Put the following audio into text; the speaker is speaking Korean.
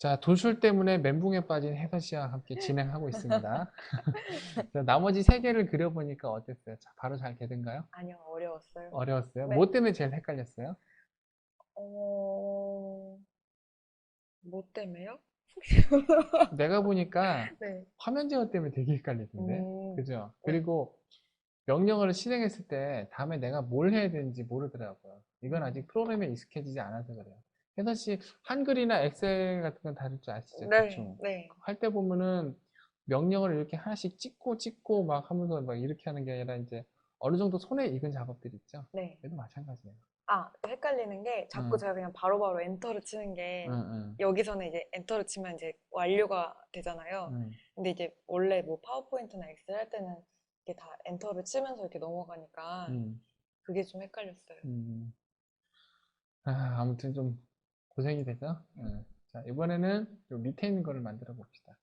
자, 도술 때문에 멘붕에 빠진 혜선 씨와 함께 진행하고 있습니다. 자, 나머지 세 개를 그려보니까 어땠어요? 자, 바로 잘 되던가요? 아니요, 어려웠어요. 어려웠어요? 네. 뭐 때문에 제일 헷갈렸어요? 어, 뭐 때문에요? 내가 보니까 네. 화면 제어 때문에 되게 헷갈리던데. 음, 그죠? 네. 그리고 명령어를 실행했을 때 다음에 내가 뭘 해야 되는지 모르더라고요. 이건 아직 프로그램에 익숙해지지 않아서 그래요. 혜선 씨 한글이나 엑셀 같은 건 다룰 줄 아시죠? 네, 대충. 네. 할 때 보면은 명령어를 이렇게 하나씩 찍고 찍고 막 하면서 막 이렇게 하는 게 아니라 이제 어느 정도 손에 익은 작업들 있죠. 네. 얘도 마찬가지예요. 아, 헷갈리는 게 자꾸 음. 제가 그냥 바로바로 엔터를 치는 게 응, 응, 여기서는 이제 엔터를 치면 이제 완료가 되잖아요. 응. 근데 이제 원래 뭐 파워포인트나 엑셀 할 때는 이게 다 엔터를 치면서 이렇게 넘어가니까 응, 그게 좀 헷갈렸어요. 응. 아, 아무튼 좀 고생이 되죠. 응. 자, 이번에는 요 밑에 있는 거를 만들어 봅시다.